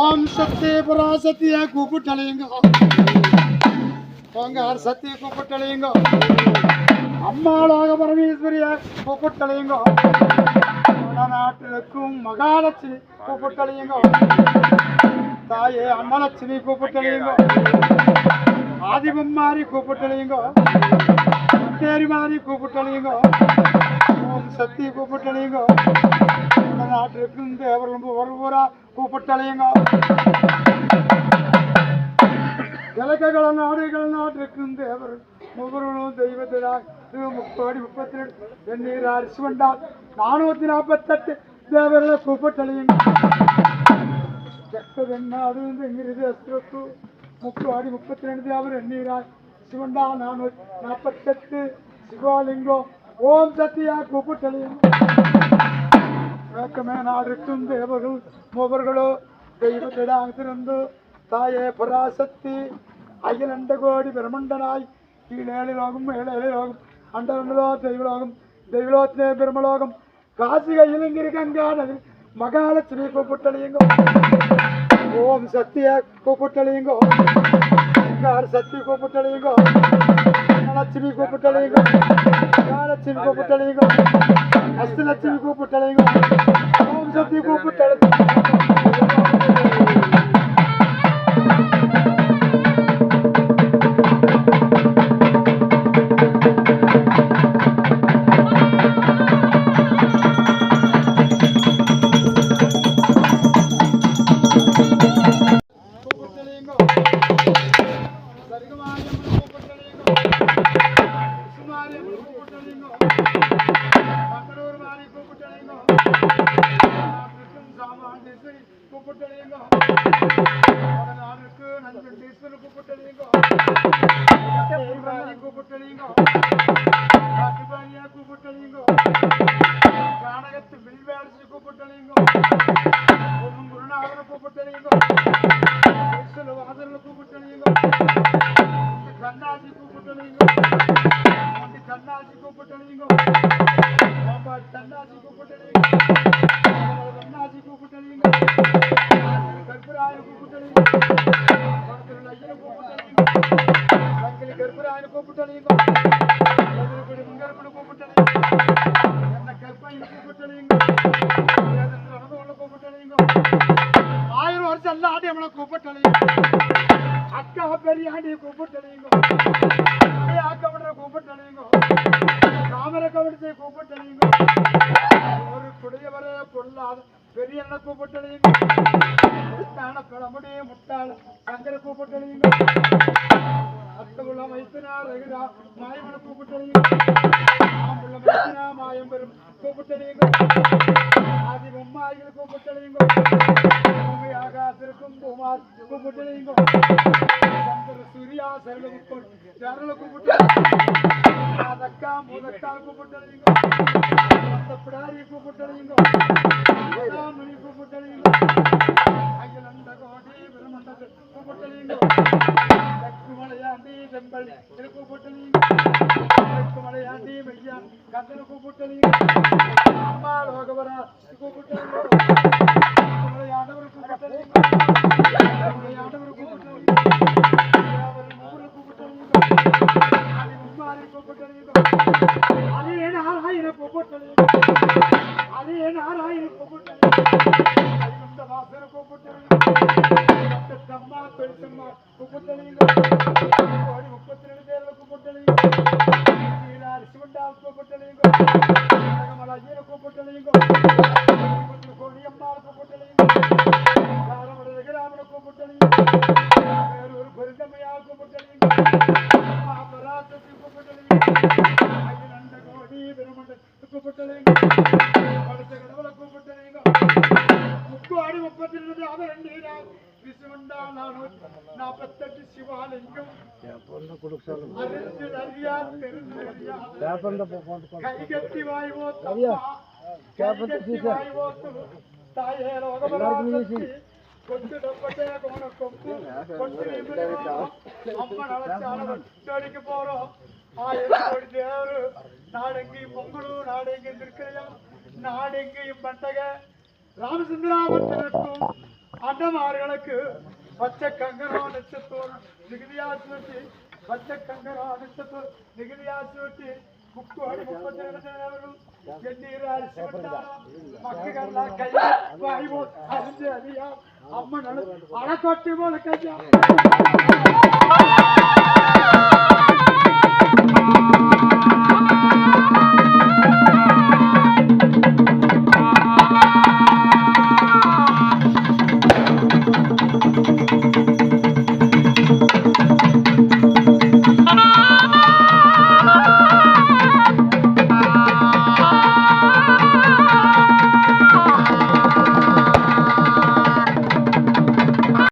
ஓம் சக்தி பராசக்திய கூப்பிட்டலையுங்க. ஓங்கார் சக்திய கூப்பிட்டலையுங்க. அம்மாளாக பரமேஸ்வரிய கூப்பிட்டலையுங்க. நாட்டிற்கும் மகாலட்சுமி கூப்பிட்டலையுங்க. தாயே அம்மலட்சுமி கூப்பிட்டலையுங்க. ஆதிபம் மாறி கூப்பிட்டலையுங்க. அந்தேரி மாதிரி கூப்பிட்டலையுங்க. ஓம் சக்தி கூப்பிட்டலையுங்க. നാട്ടിലെത്തുന്നത് ഏവരും ಹೊರಗೂರ കൂപ്പട്ടളയങ്ങ ജലകകള നാടുകൾ നാട്ടിലെത്തുന്നത് ഏവരും മുകളിലും ദൈവത്തിനായി മുപ്പടി മുപ്പത്തിരണ്ട് എന്നീർ അരസുകൊണ്ടാൽ നാനൂറ്റി നാൽപ്പത്തെട്ട് ദേവരുടെ കൂപ്പട്ടളയങ്ങ ചെക്കതെന്നാട് എങ്ങനെ അസ്ത്രത്തു മുപ്പടി മുപ്പത്തിരണ്ട് ദേവർ എന്നീരായി சிவண்டா நானூற்றி நாற்பத்தெட்டு சிவாலிங்கம் ஓம் சத்யா கூப்பிட்டலையும் வேக்கமே நாடுக்கும் தேவர்கள் மூவர்களோ தெய்வத்திடாங் திறந்து தாயே பராசக்தி. அகிலண்ட கோடி பிரமண்டனாய்? கீழேழு லோகம் மேலேழு லோகம் அண்டரண்டலோ தெய்வலோகம் தெய்வலோத்திலே பிரமலோகம். காசிக இலங்கிரி கங்கா நதி மகாலட்சுமி கூப்பிட்டலையுங்கோ ஓம் சத்திய கூப்பிட்டலையுங்கோ ஓங்கார சக்தி கூப்பிட்டலையுங்கோ லட்சுமி கூப்பிட்டலையுங்கோ மகாலட்சுமி கூப்பிட்டலையுங்கோ கூப்பிட்டலையுங்கோ கானகத்து பில்வேடிச்சு கூப்பிட்டலையுங்கோ ஒன்றும் குருநாதனை கூப்பிட்டலையுங்கோ ஈஸ்வர வாசல்ல கூப்பிட்டலையுங்கோ கண்ணாசி கூப்பிட்டலையுங்கோ கண்ணாசி கூப்பிட்டலையுங்கோ பாம்பாடு கண்ணாசி கூப்பிட்டலையுங்கோ கண்ணாசி கூப்பிட்டலையுங்கோ கற்பூராய கூப்பிட்டலையுங்கோ ஆயிரம் வருஷம் எல்லாட்டி நம்மளை கூப்பிட்டலையும் அக்கா பெரியாண்டி கூப்பிட்டலையுங்கோ அக்கவிட கூப்பிட்டலையுங்கோ தாமரை கவிடத்தை கூப்பிட்டலையுங்கோ ஒரு குடியவரே பொல்லாத பெரிய எண்ணெய் கூப்பிட்டலையுங்கோ முட்டான முட்டாள சங்கர கூப்பிட்டலையுங்கோ அத்தகுள்ள வைத்தினா ரகுரா மாயமன கூப்பிட்டலையுங்கோ ஆம்புள்ள வைத்தினா மாயம் பெரும் கூப்பிட்டலையுங்கோ ஆதி பொம்மாய்கள் கூப்பிட்டலையுங்கோ பூமி ஆகாசிற்கும் பூமார் கூப்பிட்டலையுங்கோ சந்திர சூர்யா சரள முப்பொன் சரள கூப்பிட்டலையுங்கோ அதக்கா முதக்கா கூப்பிட்டலையுங்கோ அந்த பிடாரி கூப்பிட்டலையுங்கோ கூப்பிட்டு மலையாண்டி மெய்யான் கந்தன கூப்பிட்டலையுங்கோ அம்மா லோகவரா மூணு அது ஏன் ஆறாயிரம் அது ஏன் ஆறாயிரம் அந்த தம்மா பெருசம்மா சிவண்டால் கூப்பிட்டலையுங்கோ மலையில கூப்பிட்டலையுங்கோ கோடியம்மாள் கூப்பிட்டலையுங்கோ காரமட கிராமண கூப்பிட்டலையுங்கோ வேறு ஒரு பெருந்தமையால் கூப்பிட்டலையுங்கோ பராசக்தி கூப்பிட்டலையுங்கோ நண்ட கோடி பிரமண்ட கூப்பிட்டலையுங்கோ நாற்பத்தெட்டு சிவாலிங்கம். கைகட்டி வாய்வோத்து கைகட்டி வாய்வோத்து தாயே ரோகபராசக்தி கொத்திடப்பட்டே கோண கொம்பு கொண்டு அம்மன் தேடிக்கு போறோம். ஆயிரம் கோடி தேவரு. நாடெங்கி பொங்கலு நாடெங்கி திருக்கையம் நாடெங்கியும் பண்டக ராமச்சந்திராவத்திற்கும் അണ്ണമാരുകൾക്ക് പച്ചക്കങ്കനാണിച്ചപ്പോൾ നികുതിയാച്ചു വെട്ടി പച്ചക്കങ്കനാണിച്ചപ്പോൾ നികുതിയാച്ചു വെട്ടി മുക്കുവാണ്